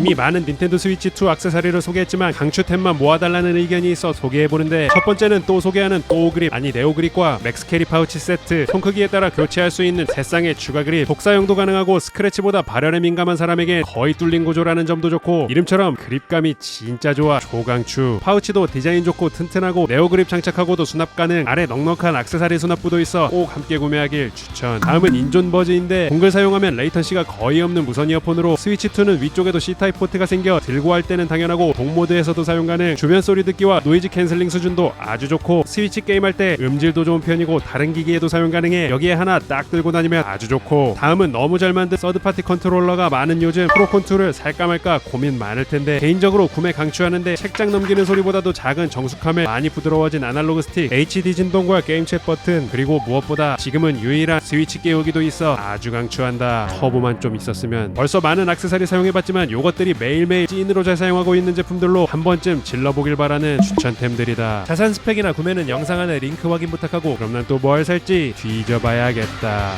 이미 많은 닌텐도 스위치 2 액세서리를 소개했지만 강추템만 모아달라는 의견이 있어 소개해보는데 첫 번째는 또 소개하는 또 그립 아니 네오 그립과 맥스 캐리 파우치 세트. 손 크기에 따라 교체할 수 있는 세 쌍의 추가 그립. 독사용도 가능하고 스크래치보다 발열에 민감한 사람에게 거의 뚫린 구조라는 점도 좋고 이름처럼 그립감이 진짜 좋아 조강추. 파우치도 디자인 좋고 튼튼하고 네오 그립 장착하고도 수납 가능. 아래 넉넉한 액세서리 수납부도 있어 꼭 함께 구매하길 추천. 다음은 인존 버즈인데 동글 사용하면 레이턴시가 거의 없는 무선 이어폰으로 스위치2는 위쪽에도 C타입 포트가 생겨 들고 할 때는 당연하고 동모드에서도 사용 가능 주변 소리 듣기와 노이즈 캔슬링 수준도 아주 좋고 스위치 게임할 때 음질도 좋은 편이고 다른 기기에도 사용 가능해 여기에 하나 딱 들고 다니면 아주 좋고 다음은 너무 잘 만든 서드파티 컨트롤러가 많은 요즘 프로 컨트롤을 살까 말까 고민 많을 텐데 개인적으로 구매 강추하는데 책장 넘기는 소리보다도 작은 정숙함에 많이 부드러워진 아날로그 스틱 HD 진동과 게임 챗 버튼 그리고 무엇보다 지금은 유일한 스위치 깨우기도 있어 아주 강추한다. 터보만 좀 있었으면. 벌써 많은 액세서리 사용해봤지만 요 것들이 매일매일 찐으로 잘 사용하고 있는 제품들로 한 번쯤 질러보길 바라는 추천템들이다. 자세한 스펙이나 구매는 영상 안에 링크 확인 부탁하고 그럼 난 또 뭘 살지 뒤져봐야겠다